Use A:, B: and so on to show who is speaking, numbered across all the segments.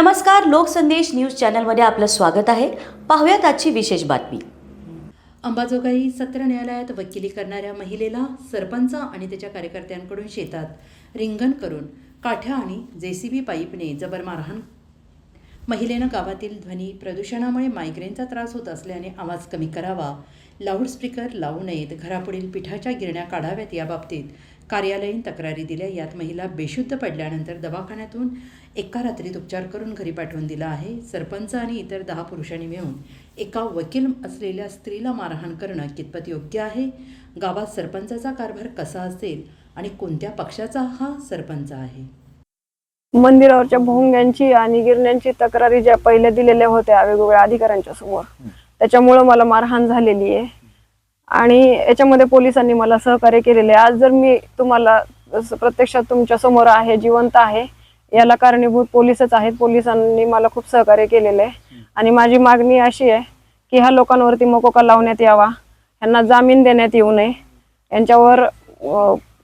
A: नमस्कार लोकसंदेश न्यूज चॅनलमध्ये आपलं स्वागत आहे. पाहूयात आजची विशेष बातमी.
B: अंबाजोगाई सत्र न्यायालयात वकिली करणाऱ्या महिलेला सरपंच आणि त्याच्या कार्यकर्त्यांकडून शेतात रिंगण करून काठ्या आणि जेसीबी पाईपने जबर मारहाण महिलेनं गावातील ध्वनी प्रदूषणामुळे मायग्रेनचा त्रास होत असल्याने आवाज कमी करावा. लाऊडस्पीकर लावू नयेत. घरापुढील पिठाच्या गिरण्या काढाव्यात याबाबतीत कार्यालयीन तक्रारी दिल्या. यात महिला बेशुद्ध पडल्यानंतर दवाखान्यातून एका रात्रीत उपचार करून घरी पाठवून दिला आहे. सरपंच आणि इतर दहा पुरुषांनी मिळून एका वकील असलेल्या स्त्रीला मारहाण करणं कितपत योग्य आहे? गावात सरपंचाचा कारभार कसा असेल? आणि कोणत्या पक्षाचा हा सरपंच आहे?
C: मंदिरावरच्या भोंग्यांची आणि गिरण्यांची तक्रारी ज्या पहिल्या दिलेल्या होत्या वेगवेगळ्या अधिकाऱ्यांच्या समोर त्याच्यामुळं मला मारहाण झालेली आहे. आणि याच्यामध्ये पोलिसांनी मला सहकार्य केलेले आहे. आज जर मी तुम्हाला प्रत्यक्षात तुमच्यासमोर आहे जिवंत आहे याला कारणीभूत पोलिसच आहेत. पोलिसांनी मला खूप सहकार्य केलेले आहे. आणि माझी मागणी अशी आहे की ह्या लोकांवरती मकोका लावण्यात यावा. यांना जामीन देण्यात येऊ नये. यांच्यावर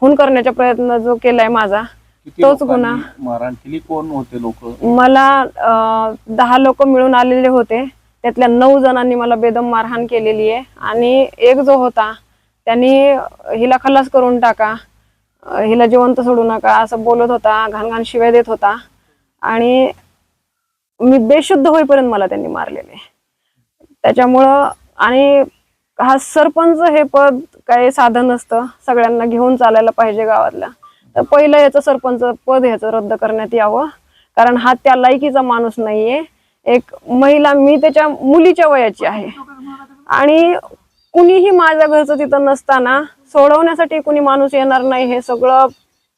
C: खून करण्याचा प्रयत्न जो केलाय माझा
D: किती
C: तोच
D: लोकांनी
C: गुन्हा.
D: मारहाण केली? कोण होते लोक?
C: मला अं, दहा लोक मिळून आलेले होते. त्यातल्या नऊ जणांनी मला बेदम मारहाण केलेली आहे. आणि एक जो होता त्यांनी हिला खलास करून टाका. अं, हिला जिवंत सोडू नका असं बोलत होता घाण घाण शिव्या देत होता. आणि मी बेशुद्ध होईपर्यंत मला त्यांनी मारलेले. त्याच्यामुळं आणि हा सरपंच हे पद काही साधन नसतं. सगळ्यांना घेऊन चालायला पाहिजे गावातल्या तर पहिलं याचं सरपंच पद ह्याचं रद्द करण्यात यावं. कारण हा त्या लायकीचा माणूस नाहीये. एक महिला मी त्याच्या मुलीच्या वयाची आहे. आणि कुणीही माझ्या घरचं तिथं नसताना सोडवण्यासाठी कुणी माणूस येणार नाही हे सगळं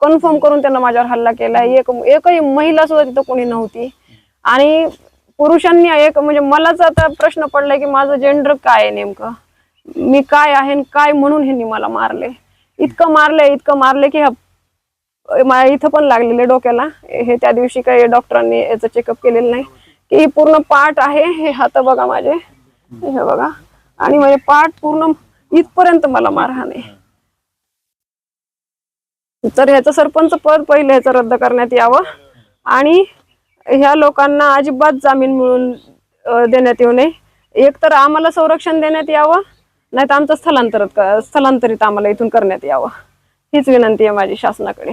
C: कन्फर्म करून त्यांना माझ्यावर हल्ला केला एक एकही महिला सुद्धा तिथं कोणी नव्हती. आणि पुरुषांनी एक म्हणजे मलाच आता प्रश्न पडलाय की माझं जेंडर काय आहे नेमकं? मी काय आहे आणि काय म्हणून ह्यांनी मला मारले इतकं मारले इतकं मारले की ह्या मला इथं पण लागलेले डोक्याला. हे त्या दिवशी काही डॉक्टरांनी याचं चेकअप केलेलं नाही. की ही पूर्ण पाठ आहे हे हात बघा माझे. हे बघा. आणि माझे पाठ पूर्ण इथपर्यंत मला मारहाण आहे तर ह्याचं सरपंच पद पहिले ह्याचं रद्द करण्यात यावं. आणि ह्या लोकांना अजिबात जामीन मिळून देण्यात येऊ नये. एक तर आम्हाला संरक्षण देण्यात यावं. नाही तर आमचं स्थलांतरित स्थलांतरित आम्हाला इथून करण्यात यावं. हीच विनंती आहे माझी शासनाकडे.